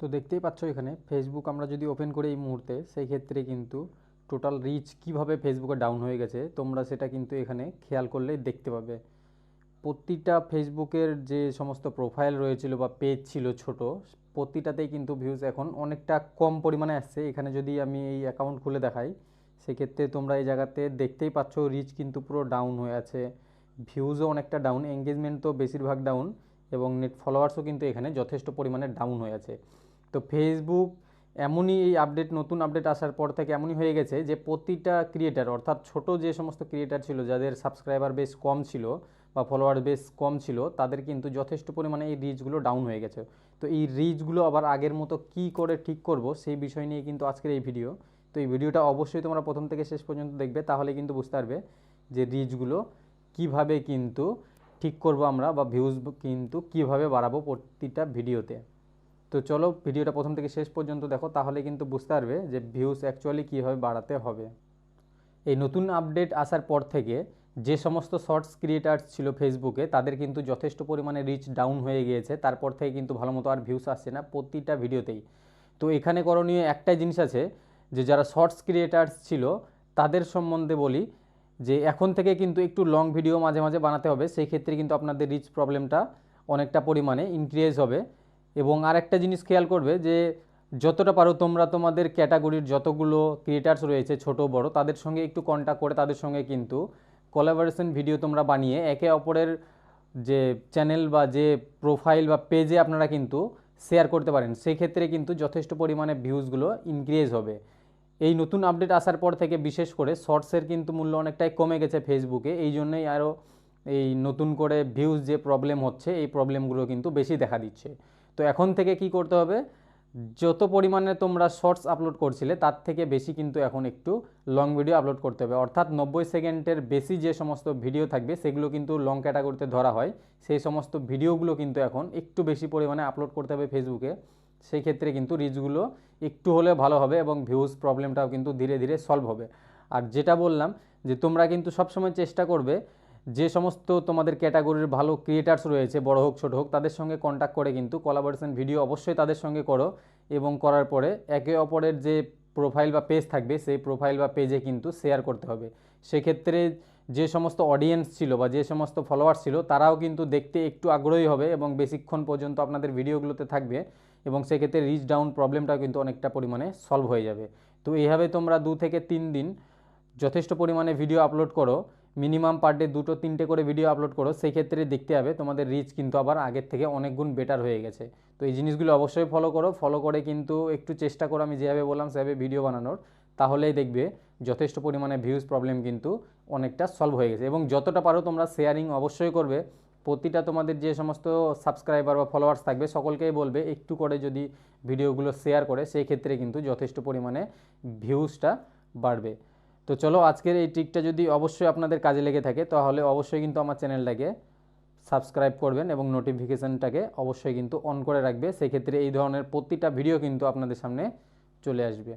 তো দেখতেই পাচ্ছ এখানে ফেসবুক আমরা যদি ওপেন করি এই মুহূর্তে সেই ক্ষেত্রে কিন্তু টোটাল রিচ কীভাবে ফেসবুকে ডাউন হয়ে গেছে, তোমরা সেটা কিন্তু এখানে খেয়াল করলেই দেখতে পাবে। প্রতিটা ফেসবুকের যে সমস্ত প্রোফাইল রয়েছিল বা পেজ ছিল ছোট, প্রতিটাতেই কিন্তু ভিউজ এখন অনেকটা কম পরিমাণে আসছে। এখানে যদি আমি এই অ্যাকাউন্ট খুলে দেখাই, সেক্ষেত্রে তোমরা এই জায়গাতে দেখতেই পাচ্ছ রিচ কিন্তু পুরো ডাউন হয়ে আছে। ভিউজও অনেকটা ডাউন এঙ্গেজমেন্ট তো বেশিরভাগ ডাউন এবং নেট ফলোয়ার্সও কিন্তু এখানে যথেষ্ট পরিমাণে ডাউন হয়ে আছে। তো ফেসবুক এমনই এই আপডেট নতুন আপডেট আসার পর থেকে এমনই হয়ে গেছে যে প্রতিটা ক্রিয়েটার অর্থাৎ ছোট যে সমস্ত ক্রিয়েটার ছিল, যাদের সাবস্ক্রাইবার বেশ কম ছিল বা ফলোয়ার বেশ কম ছিল, তাদের কিন্তু যথেষ্ট পরিমাণে এই রিচগুলো ডাউন হয়ে গেছে। তো এই রিচগুলো আবার আগের মতো কি করে ঠিক করব, সেই বিষয় নিয়ে কিন্তু আজকের এই ভিডিও তো এই ভিডিওটা অবশ্যই তোমরা প্রথম থেকে শেষ পর্যন্ত দেখবে, তাহলে কিন্তু বুঝতে পারবে যে রিচগুলো কীভাবে কিন্তু ঠিক করব আমরা বা ভিউজ কিন্তু কীভাবে বাড়াবো প্রতিটা ভিডিওতে তো চলো ভিডিওটা প্রথম থেকে শেষ পর্যন্ত দেখো, তাহলে কিন্তু বুঝতে পারবে যে ভিউজ অ্যাকচুয়ালি কীভাবে বাড়াতে হবে। এই নতুন আপডেট আসার পর থেকে যে সমস্ত শর্টস ক্রিয়েটার্স ছিল ফেসবুকে তাদের কিন্তু যথেষ্ট পরিমাণে রিচ ডাউন হয়ে গিয়েছে। তারপর থেকে কিন্তু ভালো মতো আর ভিউস আসছে না প্রতিটা ভিডিওতেই। তো এখানে করণীয় একটাই জিনিস আছে যে, যারা শর্টস ক্রিয়েটার্স ছিল, তাদের সম্বন্ধে বলি যে, এখন থেকে কিন্তু একটু লং ভিডিও মাঝে মাঝে বানাতে হবে। সেই ক্ষেত্রে কিন্তু আপনাদের রিচ প্রবলেমটা অনেকটা পরিমাণে ইনক্রিজ হবে। এবং আরেকটা জিনিস খেয়াল করবে যে যতটা পারো তোমরা তোমাদের ক্যাটাগরির যতগুলো ক্রিয়েটার্স রয়েছে, ছোট, বড়, তাদের সঙ্গে একটু কন্ট্যাক্ট করে তাদের সঙ্গে কিন্তু কোলাবোরেশন ভিডিও তোমরা বানিয়ে একে অপরের যে চ্যানেল বা যে প্রোফাইল বা পেজে আপনারা কিন্তু শেয়ার করতে পারেন। সেক্ষেত্রে কিন্তু যথেষ্ট পরিমাণে ভিউজগুলো ইনক্রিজ হবে। এই নতুন আপডেট আসার পর থেকে বিশেষ করে শর্টসের কিন্তু মূল্য অনেকটাই কমে গেছে ফেসবুকে এই জন্যই আরও এই নতুন করে ভিউজ যে প্রবলেম হচ্ছে, এই প্রবলেমগুলো কিন্তু বেশি দেখা দিচ্ছে। তো এখন থেকে কি করতে হবে? যত পরিমাণে তোমরা শর্টস আপলোড করছিলে, তার থেকে বেশি কিন্তু এখন একটু লং ভিডিও আপলোড করতে হবে। অর্থাৎ নব্বই সেকেন্ডের বেশি যে সমস্ত ভিডিও থাকবে, সেগুলো কিন্তু লং ক্যাটাগরিতে ধরা হয়। সেই সমস্ত ভিডিওগুলো কিন্তু এখন একটু বেশি পরিমাণে আপলোড করতে হবে ফেসবুকে সেই ক্ষেত্রে কিন্তু রিচগুলো একটু হলে ভালো হবে এবং ভিউজ প্রবলেমটাও কিন্তু ধীরে ধীরে সলভ হবে। আর যেটা বললাম যে তোমরা কিন্তু সবসময় চেষ্টা করবে যে সমস্ত তোমাদের ক্যাটাগরির ভালো ক্রিয়েটার্স রয়েছে, বড় হোক, ছোট হোক, তাদের সঙ্গে কন্ট্যাক্ট করে কিন্তু কোলাবোরেশন ভিডিও অবশ্যই তাদের সঙ্গে করো। এবং করার পরে একে অপরের যে প্রোফাইল বা পেজ থাকবে, সেই প্রোফাইল বা পেজে কিন্তু শেয়ার করতে হবে। সেক্ষেত্রে যে সমস্ত অডিয়েন্স ছিল বা যে সমস্ত ফলোয়ার ছিল, তারাও কিন্তু দেখতে একটু আগ্রহী হবে এবং বেশিক্ষণ পর্যন্ত আপনাদের ভিডিওগুলোতে থাকবে এবং সেক্ষেত্রে রিচ ডাউন প্রবলেমটাও কিন্তু অনেকটা পরিমাণে সলভ হয়ে যাবে। তো এইভাবে তোমরা দু থেকে তিন দিন যথেষ্ট পরিমাণে ভিডিও আপলোড করো। মিনিমাম পার ডে দুটো তিনটে করে ভিডিও আপলোড করো সেই ক্ষেত্রে দেখতে হবে তোমাদের রিচ কিন্তু আবার আগের থেকে অনেক গুণ বেটার হয়ে গেছে। তো এই জিনিসগুলো অবশ্যই ফলো করো ফলো করে কিন্তু একটু চেষ্টা করো আমি যেভাবে বললাম সেভাবে ভিডিও বানানোর, তাহলেই দেখবে যথেষ্ট পরিমাণে ভিউজ প্রবলেম কিন্তু অনেকটা সলভ হয়ে গেছে। এবং যতটা পারো তোমরা শেয়ারিং অবশ্যই করবে, প্রতিটা তোমাদের যে সমস্ত সাবস্ক্রাইবার বা ফলোয়ার্স থাকবে, সকলকেই বলবে একটু করে যদি ভিডিওগুলো শেয়ার করে সেই ক্ষেত্রে কিন্তু যথেষ্ট পরিমাণে ভিউজটা বাড়বে। তো চলো আজকের এই ট্রিকটা যদি অবশ্যই আপনাদের কাজে লেগে থাকে, তাহলে অবশ্যই কিন্তু আমার চ্যানেলটাকে সাবস্ক্রাইব করবেন এবং নোটিফিকেশানটাকে অবশ্যই কিন্তু অন করে রাখবে। সেক্ষেত্রে এই ধরনের প্রতিটা ভিডিও কিন্তু আপনাদের সামনে চলে আসবে।